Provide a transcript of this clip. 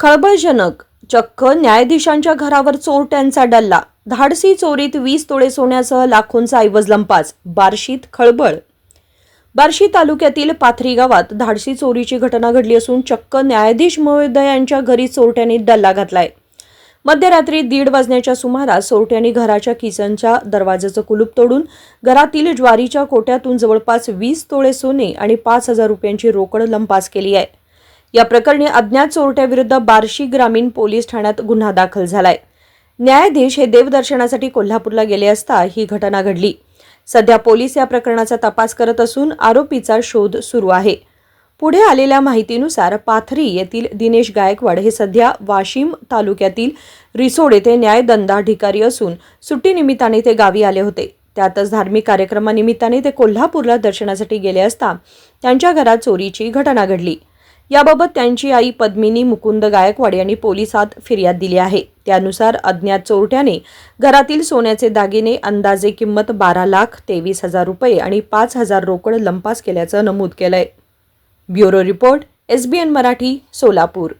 खळबळजनक. चक्क न्यायाधीशांच्या घरावर चोरट्यांचा डल्ला. धाडसी चोरीत वीस तोळे सोन्यासह लाखोंचा ऐवज लंपास बार्शीत खळबळ. बार्शी तालुक्यातील पाथरी गावात धाडसी चोरीची घटना घडली असून चक्क न्यायाधीश महोदयांच्या घरी चोरट्यांनी डल्ला घातलाय. मध्यरात्री दीड वाजण्याच्या सुमारास चोरट्यांनी घराच्या किचनच्या दरवाजाचं कुलूप तोडून घरातील ज्वारीच्या कोट्यातून जवळपास वीस तोळे सोने आणि पाच हजार रुपयांची रोकड लंपास केली आहे. या प्रकरणी अज्ञात चोरट्याविरुद्ध बार्शी ग्रामीण पोलीस ठाण्यात गुन्हा दाखल झालाय. न्यायाधीश हे देवदर्शनासाठी कोल्हापूरला गेले असता ही घटना घडली. सध्या पोलीस या प्रकरणाचा तपास करत असून आरोपीचा शोध सुरू आहे. पुढे आलेल्या माहितीनुसार पाथरी येथील दिनेश गायकवाड हे सध्या वाशिम तालुक्यातील रिसोड येथे न्यायदंडाधिकारी असून सुट्टीनिमित्ताने ते गावी आले होते. त्यातच धार्मिक कार्यक्रमानिमित्ताने ते कोल्हापूरला दर्शनासाठी गेले असता त्यांच्या घरात चोरीची घटना घडली. याबाबत त्यांची आई पद्मिनी मुकुंद गायकवाड यांनी पोलिसात फिर्याद दिली आहे. त्यानुसार अज्ञात चोरट्याने घरातील सोन्याचे दागिने अंदाजे किंमत बारा लाख तेवीस हजार रुपये आणि पाच हजार रोकड लंपास केल्याचं नमूद केलंय. Bureau report SBN Marathi Solapur.